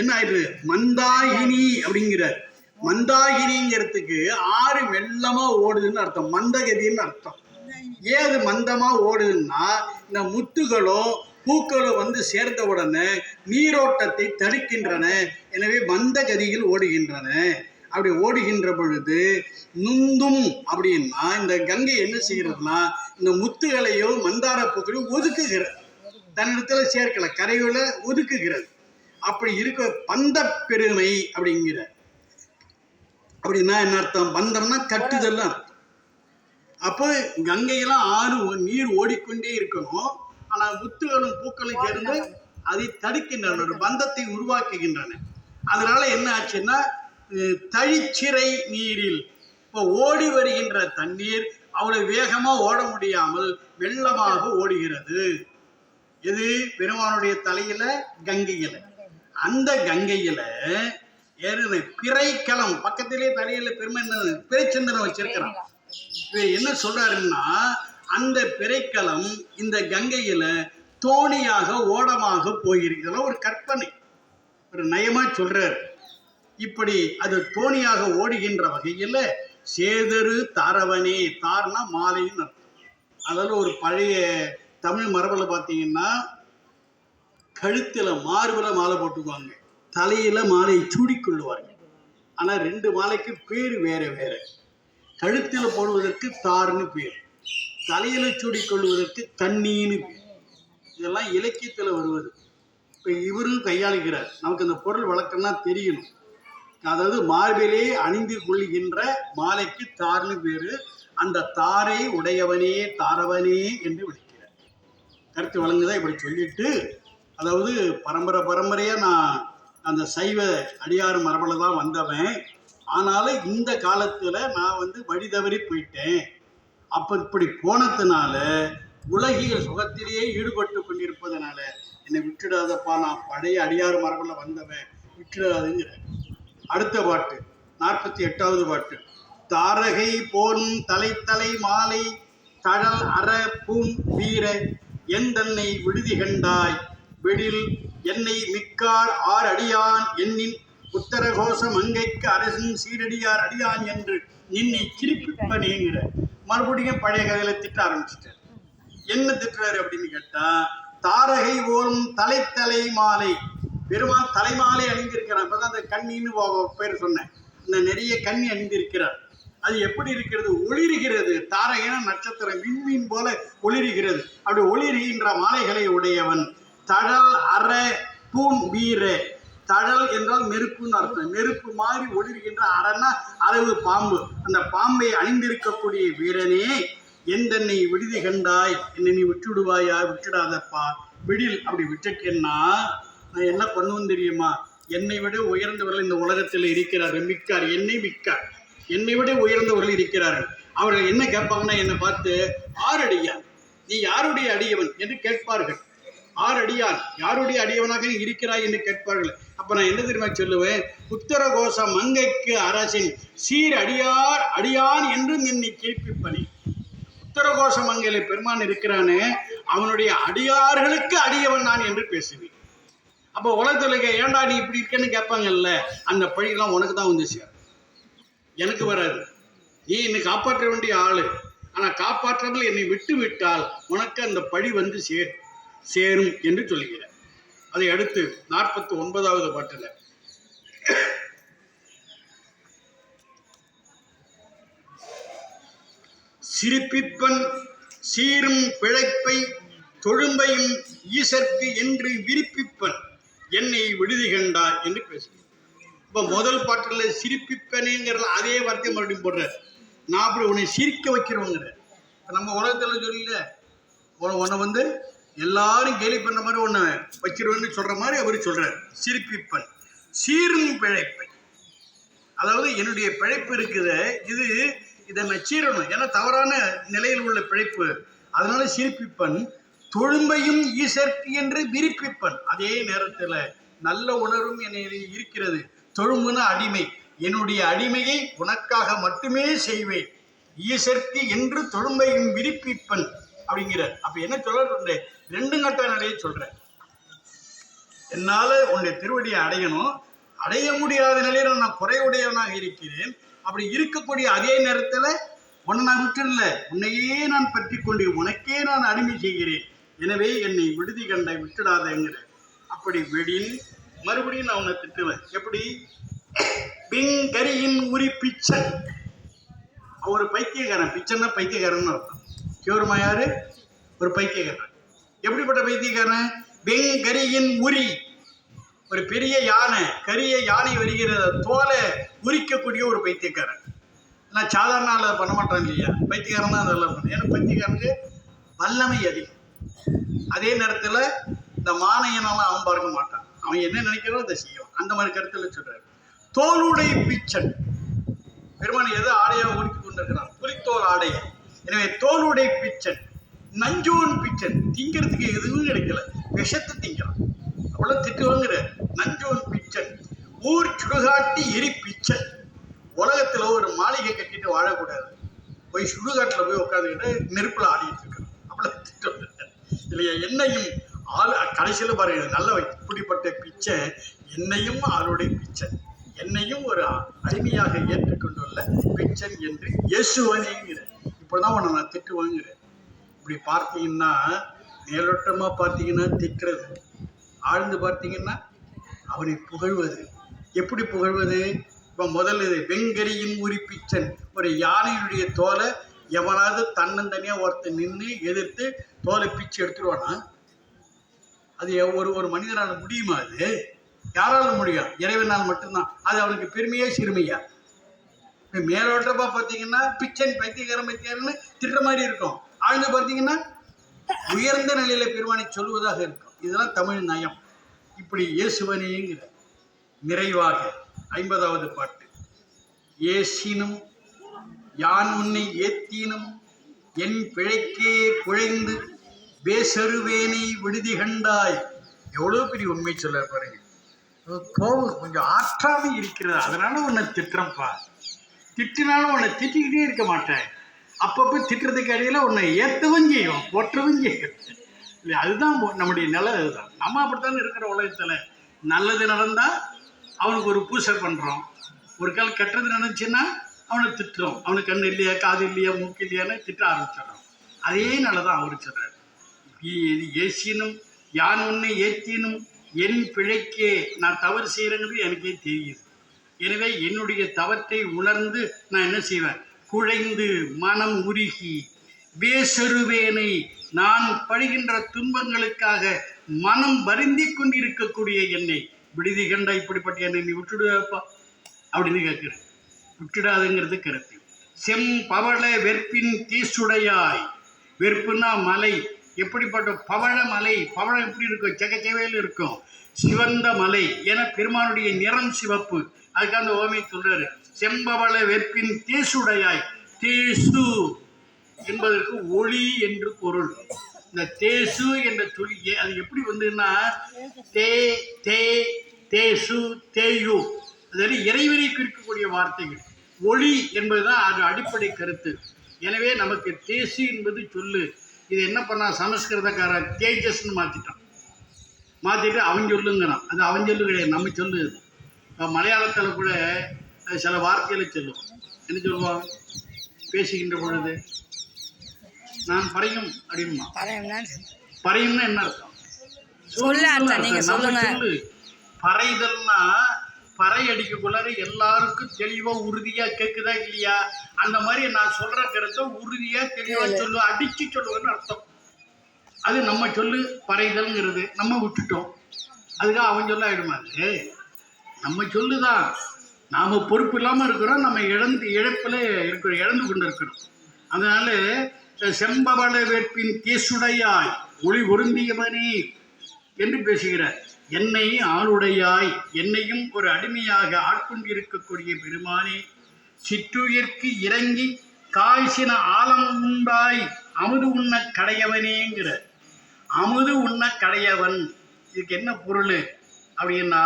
என்ன ஆயிடுது மந்தாகினி அப்படிங்கிறார். மந்தாகினிங்கிறதுக்கு ஆறு மெல்லமா ஓடுதுன்னு அர்த்தம். மந்தகதின்னு அர்த்தம். ஏன் அது மந்தமா ஓடுதுன்னா இந்த முத்துகளோ பூக்களோ வந்து சேர்ந்த உடனே நீரோட்டத்தை தடுக்கின்றன. எனவே மந்த கதியில் ஓடுகின்றன. அப்படி ஓடுகின்ற பொழுது நுந்தும் அப்படின்னா இந்த கங்கை என்ன செய்கிறதுனா இந்த முத்துகளையோ மந்தார பூக்களையோ ஒதுக்குகிறது தன்னிடத்துல சேர்க்கல. கரையோல ஒதுக்குகிறது அப்படி இருக்க பந்த பெருமை அப்படிங்கிற. அப்படின்னா என்ன அர்த்தம்? பந்தம்னா கட்டுதல் அர்த்தம் அப்போ கங்கையெல்லாம் ஆறு ஓ- நீர் ஓடிக்கொண்டே இருக்கணும். ஆனால் முத்துகளும் பூக்களும் சேர்ந்து அதை தடுக்கின்றன ஒரு பந்தத்தை உருவாக்குகின்றன. அதனால என்ன ஆச்சுன்னா தழிச்சிறை நீரில் இப்போ ஓடி வருகின்ற தண்ணீர் அவ்வளவு வேகமாக ஓட முடியாமல் வெள்ளமாக ஓடுகிறது. எது? பெருமானுடைய தலையில கங்கையில. அந்த கங்கையில ஏறின பிறைக்களம் பக்கத்திலே தலையில பெருமை என்ன பிறைச்சந்திரன் வச்சிருக்கிறான். என்ன சொல்றாருன்னா அந்த பிறைக்களம் இந்த கங்கையில தோணியாக ஓடமாக போயிருக்கு இதெல்லாம் ஒரு கற்பனை. ஒரு நயமா சொல்றாரு. இப்படி அது தோணியாக ஓடுகின்ற வகையில் சேதரு தாரவனே தார்னா மாலைன்னு அர்த்தம். அதில் ஒரு பழைய தமிழ் மரபில் பார்த்தீங்கன்னா கழுத்தில் மார்பில் மாலை போட்டுக்குவாங்க. தலையில் மாலையை சூடிக்கொள்ளுவாங்க ஆனால் ரெண்டு மாலைக்கு பேர் வேற வேற. கழுத்தில் போடுவதற்கு தார்னு பேர். தலையில் சூடிக்கொள்வதற்கு தண்ணின்னு பேர். இதெல்லாம் இலக்கியத்தில் வருவது. இப்போ இவரும் கையாளுகிறார். நமக்கு இந்த பொருள் வழக்கம்லாம் தெரியணும். அதாவது மார்பிலே அணிந்து கொள்கின்ற மாலைக்கு தார்னு பேர். அந்த தாரை உடையவனே தாரவனே என்று விളിக்கிறார் கருத்து வழங்குதா இப்படி சொல்லிட்டு அதாவது பரம்பரை பரம்பரையாக நான் அந்த சைவ அடியார் மரபில் தான் வந்தவன். ஆனாலும் இந்த காலத்தில் நான் வந்து வழி தவறி போயிட்டேன். அப்போ இப்படி போனதுனால உலகியல் சுகத்திலேயே ஈடுபட்டு கொண்டிருப்பதனால என்னை விட்டுடாதப்பா நான் பழைய அடியார் மரபில் வந்தவன் விட்டுடாதுங்கிற. அடுத்த பாட்டு நாற்பத்தி எட்டாவது பாட்டு. தாரகை போலும் தலைத்தலை மாலை தழல் அற பூம் வீர எந்தன்னை விடுதி கண்டாய் வெடில் என்னை மிக்கார் ஆர் அடியான் என்னின் உத்தரகோச மங்கைக்கு அரசின் சீரடியார் அடியான் என்று நின்னை சிரிப்பிப்பனேங்கிற மறுபடியும் பழைய கதையில திட்ட ஆரம்பிச்சிட்டார். என்ன திட்டுறாரு அப்படின்னு கேட்டா தாரகை ஓரும் தலைத்தலை மாலை. பெருமான் தலைமாலை அணிந்திருக்கிறான் அப்பதான் அந்த கண்ணின்னு பேர் சொன்னேன். இந்த நிறைய கண்ணி அணிந்திருக்கிறார். அது எப்படி இருக்கிறது? ஒளிருகிறது. தாரகைனா நட்சத்திரம் விண்மீன் போல ஒளிருகிறது. அப்படி ஒளிருகின்ற மாலைகளை உடையவன். தழல் அற தூண் வீர தழல் என்றால் நெருப்புன்னு அர்த்தம். நெருப்பு மாதிரி ஒளிர்கின்ற அறன்னா அளவு பாம்பு. அந்த பாம்பை அணிந்திருக்கக்கூடிய வீரனே எந்தென்னை விடுதி கண்டாய். என்னை நீ விட்டுடுவாயா விட்டுடாதப்பா. விடில் அப்படி விட்டுட்டேன்னா நான் என்ன பண்ணுவேன் தெரியுமா? என்னை விட உயர்ந்தவர்கள் இந்த உலகத்தில் இருக்கிறார்கள் மிக்கார். என்னை மிக்கார். என்னை விட உயர்ந்தவர்கள் இருக்கிறார்கள். அவர்கள் என்ன கேட்பாங்கன்னா என்னை பார்த்து ஆறடியான் நீ யாருடைய அடியவன்? என்று கேட்பார்கள். ஆறு அடியார். யாருடைய அடியவனாக நீ இருக்கிறாய் என்று கேட்பார்கள். அப்ப நான் என்ன தெரியுமா சொல்லுவேன்? உத்தரகோச மங்கைக்கு அரசின் சீர் அடியார் அடியான் என்றும் என்னை கேட்பிப்பனே. உத்தரகோச மங்கையில பெருமான் இருக்கிறானே அவனுடைய அடியார்களுக்கு அடியவன் நான் என்று பேசுவேன். அப்போ உலகத்தில் இருக்க ஏன்டா நீ இப்படி இருக்கேன்னு கேட்பாங்கல்ல? அந்த பழியெல்லாம் உனக்கு தான் வந்து சேரும் எனக்கு வராது. நீ என்னை காப்பாற்ற வேண்டிய ஆளு. ஆனால் காப்பாற்றாமல் என்னை விட்டு விட்டால் உனக்கு அந்த பழி வந்து சேர் சேரும் என்று சொல்லுகிறார். அதை அடுத்து நாற்பத்தி ஒன்பதாவது பாட்டில். சிரிப்பிப்பன் சீரும் பிழைப்பை தொழும்பையும் ஈசற்கு என்று விரிப்பிப்பன் என்னை விடுதி கண்டார் என்று பேசுகிறார். இப்போ முதல் பாட்டில் சிரிப்பிப்பனேங்கிறத அதே வார்த்தையை மறுபடியும் போடுறார். நான் அப்படி உன்னை சிரிக்க வைக்கிறவங்கிற நம்ம உலகத்தில் சொல்லல. உன- உன்னை வந்து எல்லாரும் கேலி பண்ண மாதிரி ஒன்று வச்சிருவேன்னு சொல்கிற மாதிரி அவர் சொல்கிறார் சிரிப்பிப்பன் சீரும் பிழைப்பை அதாவது என்னுடைய பிழைப்பு இருக்குது இது இதை நான் சீரணும் ஏன்னா தவறான நிலையில் உள்ள பிழைப்பு. அதனால சிரிப்பிப்பன் தொழும்பையும் ஈசற்கு என்று விரிப்பிப்பன். அதே நேரத்தில் நல்ல உணர்வும் என்னை இருக்கிறது. தொழும்புனா அடிமை. என்னுடைய அடிமையை உனக்காக மட்டுமே செய்வேன். ஈசற்கு என்று தொழும்பையும் விரிப்பிப்பன். அப்படிங்கிறார். அப்ப என்ன சொல்ற ரெண்டு கட்ட நிலையை சொல்றேன். என்னால உன்னுடைய திருவடியை அடையணும். அடைய முடியாத நிலையில நான் குறைவுடையவனாக இருக்கிறேன். அப்படி இருக்கக்கூடிய அதே நேரத்துல உன்னை நான் விட்டுல உன்னையே நான் பற்றி கொண்டு உனக்கே நான் அடிமை செய்கிறேன். எனவே என்னை விடுதி கண்டை விட்டுடாதேங்கிற. அப்படி விடின் மறுபடியும் நான் உன்னை திட்டுவேன். எப்படி? பிங்கரியின் உரி பிச்சன் ஒரு பைத்தியக்காரன். பிச்சன்னா பைத்தியக்காரன் அர்த்தம். சிவருமா யாரு? ஒரு பைத்தியக்காரன். எப்படிப்பட்ட பைத்தியக்காரன்? வெங்கரியின் உரி. ஒரு பெரிய யானை கரிய யானை வருகிற தோலை உரிக்கக்கூடிய ஒரு பைத்தியக்காரன். நான் சாதாரண ஆள் அதை பண்ண மாட்டேன் இல்லையா? பைத்தியக்காரன் தான் அதெல்லாம் பண்ணேன் ஏன்னா பைத்தியக்காரனுக்கு வல்லமை அதிகம். அதே நேரத்தில் இந்த மானையனெல்லாம் அவன் பார்க்க மாட்டான். அவன் என்ன நினைக்கிறோ அதை செய்யும் அந்த மாதிரி கருத்தில் சொல்றாரு. தோளுடை பிச்சன். பெருமான் எது ஆடையாக உடுத்தி கொண்டிருக்கிறான் புலித்தோல் ஆடை எனவே தோலுடைய பிச்சன் நஞ்சோன் பிச்சன் திங்கிறதுக்கு எதுவும் கிடைக்கல விஷத்தை திங்கிறான். அவ்வளவு திட்டுவாங்கிற நஞ்சோன் பிச்சன் ஊர் சுடுகாட்டி எரி பிச்சன். உலகத்துல ஒரு மாளிகை கட்டிட்டு வாழக்கூடாது. போய் சுடுகாட்டில் போய் உட்காந்துக்கிட்டு நெருப்புல ஆடிட்டு இருக்கிறான் அவ்வளவு திட்டம் இல்லையா என்னையும் ஆள் கடைசியில் பாருங்க நல்ல இப்படிப்பட்ட பிச்சை என்னையும் ஆளுடைய பிச்சை. என்னையும் ஒரு அடிமையாக ஏற்றுக்கொண்டுள்ள பிச்சன் என்று இயேசுவனேங்கிற இப்படிதான் உன்னை நான் திட்டுவேங்கிறேன் இப்படி பார்த்தீங்கன்னா மேலோட்டமாக பார்த்தீங்கன்னா திட்டுறது. ஆழ்ந்து பார்த்தீங்கன்னா அவனை புகழ்வது. எப்படி புகழ்வது? இப்போ முதல்ல இது வெங்கரியின் உரி பிச்சன். ஒரு யானையினுடைய தோலை எவனாவது தன்னந்தனியாக ஒருத்தன் நின்று எதிர்த்து தோலை பிச்சு எடுத்துருவானா? அது ஒரு ஒரு மனிதனால் முடியுமா அது? யாராலும் முடியும்? இறைவனால் மட்டும்தான். அது அவனுக்கு பெருமையா சிறுமையா? இப்போ மேலோட்டமா பார்த்தீங்கன்னா பிச்சன் பைத்தியக்காரன் பைத்தியக்காரன்னு திட்டுற மாதிரி இருக்கும். ஆழ்ந்து பார்த்தீங்கன்னா உயர்ந்த நிலையில பெருமானை சொல்லுவதாக இருக்கும். இதெல்லாம் தமிழ் நயம். இப்படி இயேசுவனேங்கிற நிறைவாக ஐம்பதாவது பாட்டு. ஏசினும் யான் உன்னை ஏத்தினும் என் பிழைக்கே குழைந்து பேசருவேனை விடுதி கண்டாய். எவ்வளோ பெரிய உண்மை சொல்ல பாருங்க. கோபம் கொஞ்சம் ஆற்றாமல் இருக்கிறது. அதனால உன்னை திட்டுறப்பா திட்டினாலும் உன்னை திட்டிக்கிட்டே இருக்க மாட்டேன். அப்பப்போ திட்டுறதுக்கு இடையில உன்னை ஏற்றவும் செய்யும் ஒற்றவும் செய்யும். இல்லை அதுதான் நம்முடைய நிலை அதுதான். நம்ம அப்படித்தானே இருக்கிற உலகத்தில். நல்லது நடந்தால் அவனுக்கு ஒரு பூசை பண்ணுறோம் ஒரு கால் கெட்டது நினச்சின்னா அவனை திட்டுறோம். அவனுக்கு கண்ணு இல்லையா காது இல்லையா மூக்கு இல்லையான்னு திட்ட ஆரம்பிச்சிடறோம். அதே நிலை தான் அவர் சொல்கிறார் ஏசினும் யான் உன்னை ஏற்றினும் என் பிழைக்கே நான் தவறு செய்கிறேங்கிறது எனக்கே தெரியுது. எனவே என்னுடைய தவற்றை உணர்ந்து நான் என்ன செய்வேன்? குழைந்து மனம் உருகி வேசருவேனை நான் படுகின்ற துன்பங்களுக்காக மனம் வருந்தி கொண்டிருக்கக்கூடிய என்னை. விடுதி கண்டா இப்படிப்பட்ட என்னை நீ விட்டுடுவாப்பா அப்படின்னு கேட்குறேன். விட்டுடாதுங்கிறது கருத்து. செம் பவள வெற்பின் தீசுடையாய். வெறுப்புன்னா மலை. எப்படிப்பட்ட பவழ மலை? பவழம் எப்படி இருக்கும்? செகச்செவையில் இருக்கும். சிவந்த மலை என பெருமானுடைய நிறம் சிவப்பு. அதுக்கு அந்த ஓமை சொல்றாரு. செம்பவள வெற்பின் தேசுடையாய். தேசு என்பதற்கு ஒளி என்று பொருள். இந்த தேசு என்ற துளி அது எப்படி வந்ததுன்னா தே தே தேசு தேயு. அதாவது இறைவனை குறிக்கக்கூடிய வார்த்தைகள். ஒளி என்பதுதான் அது அடிப்படை கருத்து. எனவே நமக்கு தேசு என்பது சொல்லு. இது என்ன பண்ணா சமஸ்கிருதக்காரன் தேஜஸ்னு மாத்திட்டான். மாத்திட்டு அவன் சொல்லுங்கிறான். அது அவன் சொல்லு கிடையாது நம்ம சொல்லு. மலையாளத்துல கூட சில வார்த்தைகளை சொல்லும். என்ன சொல்லுவான்? பேசுகின்ற பொழுது நான் பறையும் அப்படின்மா பறையும்னா என்ன அர்த்தம்? சொல்லு. பறைதல்னா பறை அடிக்கக்குள்ளார எல்லாருக்கும் தெளிவா உறுதியா கேக்குதா இல்லையா? அந்த மாதிரி நான் சொல்ற கருத்தை உறுதியா தெளிவா சொல்லு அடிச்சு சொல்லுவேன்னு அர்த்தம். அது நம்ம சொல்லு பறைதல்ங்கிறது நம்ம விட்டுட்டோம். அதுக்காக அவன் சொல்ல ஆயிடுமா அது நம்ம சொல்லுதான். நாம பொறுப்பு இல்லாம இருக்கிறோம் நம்ம இழந்து இழப்புல இருக்கிறோம் இழந்து கொண்டு இருக்கிறோம் அதனால செம்பவள வேட்பின் கேசுடையாய் ஒளி ஒருந்தியவனே என்று பேசுகிறார். என்னை ஆளுடையாய் என்னையும் ஒரு அடிமையாக ஆட்கொண்டிருக்கக்கூடிய பெருமானே சிற்றுயிர்க்கு இறங்கி காய்ச்சின ஆலம் உண்டாய் அமுது உண்ண கடையவனேங்கிற அமுது உண்ண கடையவன். இதுக்கு என்ன பொருள்? அப்படின்னா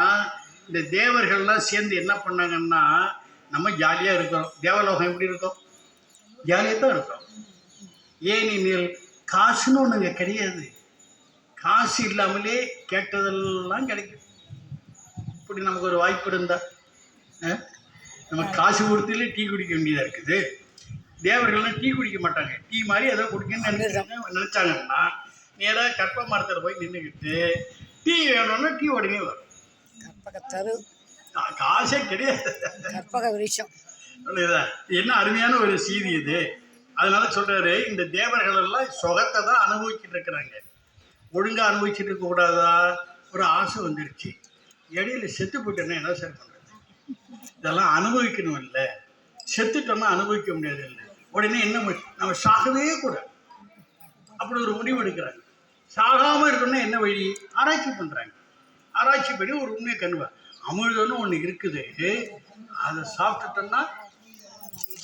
இந்த தேவர்கள்லாம் சேர்ந்து என்ன பண்ணாங்கன்னா நம்ம ஜாலியாக இருக்கிறோம் தேவலோகம் எப்படி இருக்கும்? ஜாலியாக தான் இருக்கும். ஏனெனில் காசுன்னு ஒன்றுங்க கிடையாது. காசு இல்லாமலே கேட்டதெல்லாம் கிடைக்கும். இப்படி நமக்கு ஒரு வாய்ப்பு இருந்தா நம்ம காசு கொடுத்துல டீ குடிக்க வேண்டியதாக இருக்குது. தேவர்கள்லாம் டீ குடிக்க மாட்டாங்க. டீ மாதிரி ஏதோ குடிக்கணும்னு நினைச்சாங்கன்னா நேராக கற்ப மரத்தில் போய் நின்றுக்கிட்டு டீ வேணும்னா டீ உடனே வரும். கற்பகத்தரு. காசே கிடையாது. கற்பக விருஷம்? என்ன அருமையான ஒரு செய்தி இது. அதனால சொல்றாரு இந்த தேவர்கள் எல்லாம் சுகத்தை தான் அனுபவிச்சுட்டு இருக்கிறாங்க. ஒழுங்கா அனுபவிச்சுட்டு இருக்க கூடாதா? ஒரு ஆசை வந்துருச்சு. இடையில செத்து போயிட்டேன்னா என்ன சார் பண்றது? இதெல்லாம் அனுபவிக்கணும் இல்லை. செத்துட்டோம்னா அனுபவிக்க முடியாது இல்லை. உடனே என்ன நம்ம சாகவே கூடாது. அப்படி ஒரு முடிவு எடுக்கிறாங்க. சாகாமல் இருக்கணும்னா என்ன வழி? ஆராய்ச்சி பண்ணுறாங்க ஆராய்ச்சி பண்ணி ஒரு உண்மையை கண்டுவா அமிர்தம்னு ஒன்று இருக்குது. அதை சாப்பிட்டுட்டோம்னா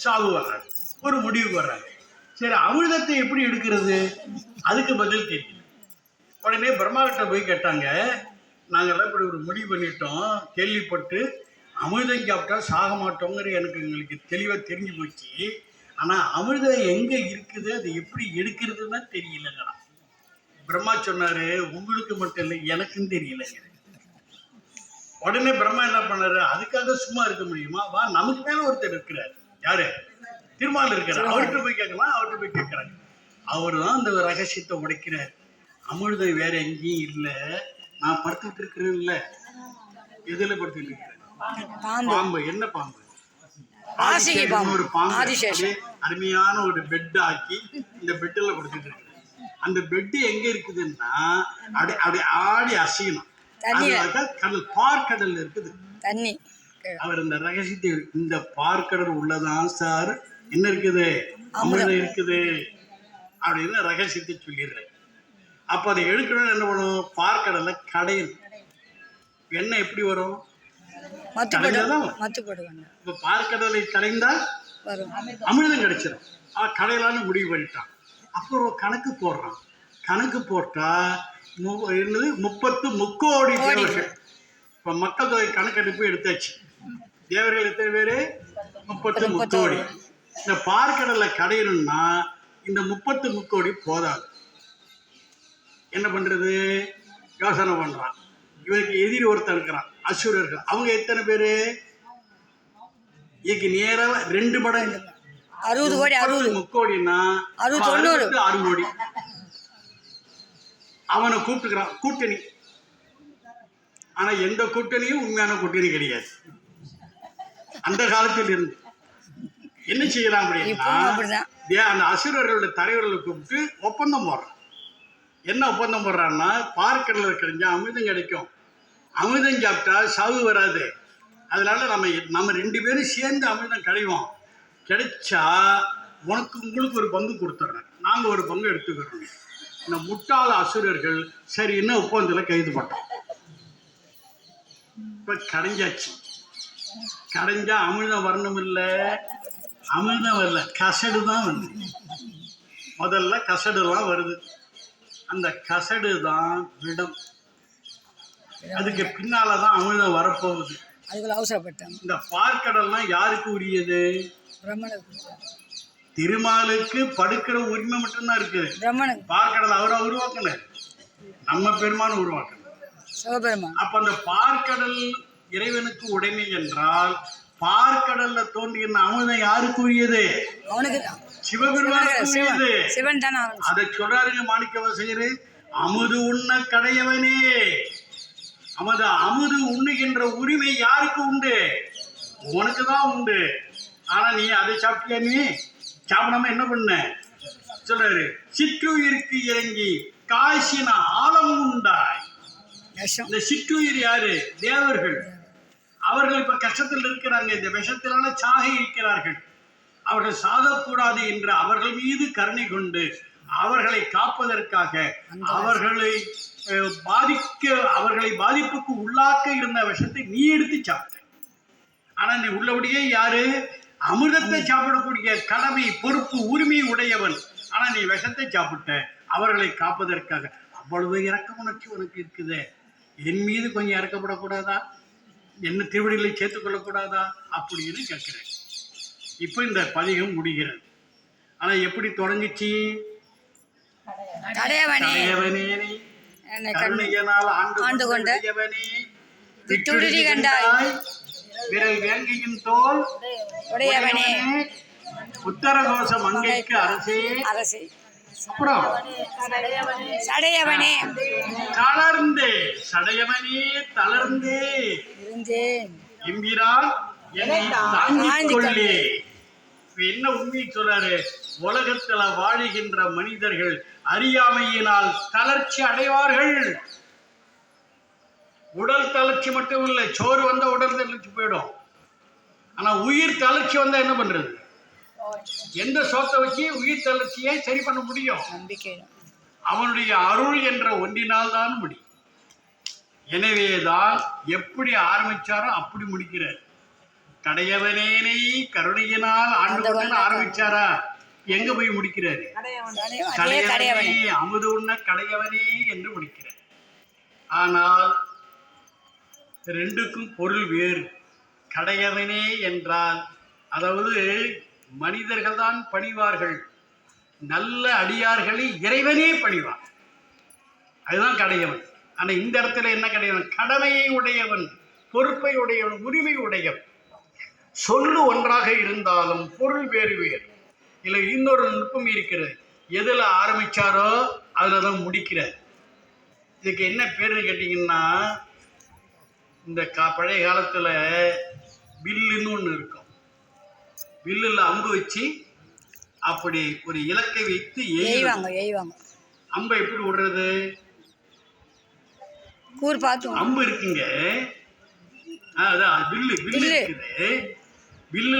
சாவு வர்றாங்க ஒரு முடிவுக்கு வர்றாங்க சரி அமிர்தத்தை எப்படி எடுக்கிறது? அதுக்கு பதில் தெரியல உடனே பிரம்மா கிட்ட போய் கேட்டாங்க. நாங்கெல்லாம் இப்படி ஒரு முடிவு பண்ணிட்டோம். கேள்விப்பட்டு அமிர்தம் சாப்பிட்டா சாக மாட்டோங்கிற எனக்கு எங்களுக்கு தெளிவாக தெரிஞ்சு போச்சு. ஆனால் அமிர்தம் எங்கே இருக்குது? அது எப்படி எடுக்கிறதுன்னு தான் பிரம்மா சொன்னாரு உங்களுக்கு மட்டும் இல்லை எனக்கும் தெரியலங்க. உடனே பிரம்மா என்ன பண்ணாரு அதுக்காக சும்மா இருக்க முடியுமா? வா நமக்கு மேல ஒருத்தர் இருக்கிறார். யாரு? திருமால் இருக்கிறார். அவர்கிட்ட போய் கேட்கலாம் அவர்கிட்ட போய் கேட்கறாங்க அவர் தான் அந்த ரகசியத்தை உடைக்கிறார். அமிர்தம் வேற எங்கேயும் இல்லை. நான் படுத்துட்டு இருக்கிறேன் இல்ல எதுல படுத்துட்டு இருக்கிறேன்? பாம்பு. என்ன பாம்பு. ஒரு பாம்பு. அருமையான ஒரு பெட் ஆக்கி இந்த பெட்டில் படுத்துட்டு அந்த பெட் எங்க இருக்குதுன்னா அப்படி அப்படி ஆடி அசையணும். கடல் பார்க்கடல் இருக்குது. தண்ணி. அவர் இந்த ரகசியத்தை இந்த பார்க்கடல் உள்ளதான் சார். என்ன இருக்குது? அமிர்தம் இருக்குது. அப்படின்னு ரகசியத்தை சொல்லிடுறாரு அப்போ அதை எடுக்கணும்னு என்ன பண்ணும்? பார்க்கடலை கடையணும். எண்ணெய் எப்படி வரும்? இப்போ பார்க்கடலை கடைந்தால் அமிர்தம் கிடைச்சிடும் ஆ கடையிலான்னு முடிவு பண்ணிட்டான். அப்புறம் கணக்கு போடுறான். கணக்கு போட்டா மு- என்னது? முப்பத்து முக்கோடி கோடி. தேவர்கள். இப்போ மக்கள் தொகை கணக்கெடுப்பு எடுத்தாச்சு. தேவர்கள் எத்தனை பேர்? முப்பத்து முக்கோடி. இந்த பார்க்கடலை கடையணும்னா இந்த முப்பத்து முக்கோடி போதாது. என்ன பண்றது? யோசனை பண்றான். இவனுக்கு எதிரி ஒருத்தன் இருக்கிறான். அசுரர்கள். அவங்க எத்தனை பேரு? இதுக்கு நேரா ரெண்டு மடங்கு அறுபது கோடி அறுபது. முக்கோடின்னா அறுபது, தொண்ணூறு. அறுபது, ஆறு கோடி. அவனை கூப்பிட்டுக்கிறான் கூட்டணி. ஆனா எந்த கூட்டணியும் உண்மையான கூட்டணி கிடையாது. அந்த காலத்தில் இருந்து. என்ன செய்யலாம் அப்படின்னா அந்த அசுரர்களோட தலைவர்களை கூப்பிட்டு ஒப்பந்தம் போடுறான். என்ன ஒப்பந்தம் போடுறான்னா பார்க்கடல கிடைஞ்சா அமிர்தம் கிடைக்கும். அமிர்தம் சாப்பிட்டா சாவு வராது. அதனால நம்ம நம்ம ரெண்டு பேரும் சேர்ந்து அமிர்தம் கிடைவோம் கிடைச்சா உனக்கு உங்களுக்கு ஒரு பங்கு கொடுத்துட்றேன் நாங்கள் ஒரு பங்கு எடுத்துக்கிறோம். இந்த முட்டாள அசுரர்கள் சரி என்ன ஒப்பந்தத்தில் கைது பண்ணோம் இப்போ கடைஞ்சாச்சு கடைஞ்சா அமிர்தம் வரணும் இல்லை? அமிர்தம் வரல. கசடு தான் வருது. முதல்ல கசடுலாம் வருது. அந்த கசடு தான் விடம். அதுக்கு பின்னால தான் அமிர்தம் வரப்போகுது. அதுக்குள்ள அவசரப்பட்டாங்க இந்த பார்க்கடல்லாம் யாருக்கு உரியது? திருமாலுக்கு படுக்கிற உரிமை மட்டும்தான் பிரம்மனுக்கு. பார்க்கடல் அவரை உருவாக்குனார். நம்ம பெருமான் உருவாக்குனார். சிவபெருமான். அப்ப அந்த பார்க்கடல் இறைவனுக்கு உடைமை என்றால் பார்க்கடல்ல தோன்றுகின்ற அமிர்தம் யாருக்கு உரியது அவனுக்கு சிவபெருமானுக்கு சிவன் உரியது. சிவன் தானே அவன். அதை சொல்றாருங்க மாணிக்க வாசகரு அமுது உண்ண கடையவனே. அமது அமுது உண்ணுகின்ற உரிமை யாருக்கு உண்டு? உனக்கு தான் உண்டு. ஆனா நீ அதை சாப்பிட்டியா நீ? சாப்பிடாம என்ன பண்ண? சொல்றாரு. சிற்றுயிருக்கு இறங்கி காய்ச்சின ஆழம் உண்டாய். இந்த சிற்றுயிர் யாரு? தேவர்கள். அவர்கள் இப்ப கஷ்டத்தில் இருக்கிறாங்க. இந்த விஷத்திலான சாக இருக்கிறார்கள். அவர்கள் சாகக்கூடாது என்று அவர்கள் மீது கருணை கொண்டு அவர்களை காப்பதற்காக அவர்களை பாதிக்க அவர்களை பாதிப்புக்கு உள்ளாக்க இருந்த விஷத்தை நீ எடுத்து சாப்பிட்ட. ஆனா நீ உள்ளபடியே யாரு? அமிர்தத்தை சாப்பிடக்கூடிய கடமை பொறுப்பு உரிமை உடையவன். ஆனா நீ விஷத்தை சாப்பிட்ட அவர்களை காப்பதற்காக. அவ்வளவு இறக்க உணர்ச்சி உனக்கு இருக்குதே. என் மீது கொஞ்சம் இறக்கப்படக்கூடாதா என்ன திருவடிகளை சேர்த்துக் கொள்ளக்கூடாதா? அப்படின்னு கேட்கிறேன். இப்போ இந்த பதிகம் முடிகிறது. ஆனா எப்படி தொடங்குச்சு? கருணையனால் ஆண்டு கொண்ட கண்டாய். விரல் வேங்கையின் தோல். உடையவனே. உத்தரகோச மங்கைக்கு அரசே. அரசே. அப்புறம்? சடையவனே. தளர்ந்தே. சடையவனே தளர்ந்தே. இருந்தேன். எம்பிரான் என்னை தாங்கிக் கொள்ளே. என்ன உண்மை சொல்றாரு? உலகத்துல வாழுகின்ற மனிதர்கள் அறியாமையினால் தளர்ச்சி அடைவார்கள். உடல் தளர்ச்சி மட்டும் இல்லை சோறு வந்தா உடல் தளர்ச்சி போயிடும். ஆனா உயிர் தளர்ச்சி வந்தா என்ன பண்றது? எந்த சோத்தை வச்சு உயிர் தளர்ச்சியை சரி பண்ண முடியும்? அவனுடைய அருள் என்ற ஒன்றினால் தான் முடியும் எனவேதான் எப்படி ஆரம்பிச்சாரோ அப்படி முடிக்கிறார். கடையவனேனை கருணையினால் ஆண்டு ஆரம்பிச்சாரா? எங்க போய் முடிக்கிறாரு? கடையவனே அமுது உண்ண கடையவனே என்று முடிக்கிறார். ஆனால் ரெண்டுக்கும் பொருள் வேறு. கடையவனே என்றால் அதாவது மனிதர்கள் தான் பணிவார்கள். நல்ல அடியார்களை இறைவனே பணிவார் அதுதான் கடையவன். ஆனால் இந்த இடத்துல என்ன கிடையவன்? கடமையை உடையவன் பொறுப்பை உடையவன் உரிமை உடையவன். சொல்லு ஒன்றாக இருந்தாலும் பொருள் வேறு வேறு. இல்லை இன்னொரு நுட்பம் இருக்கிறது. எதில் ஆரம்பிச்சாரோ அதில் தான் முடிக்கிறார். இதுக்கு என்ன பேருன்னு கேட்டிங்கன்னா இந்த கா பழைய காலத்தில் வில்லுன்னு ஒன்று இருக்கும். வில்லில் அம்பு வச்சு அப்படி ஒரு இலக்கை வைத்து எய்வது. எய்வாங்க எய்வாங்க. அம்பை எப்படி விடுறது? கூர் பார்த்து அம்பு இருக்குங்க. அதான் வில்லு வில்லு. இருக்குது. வில்லு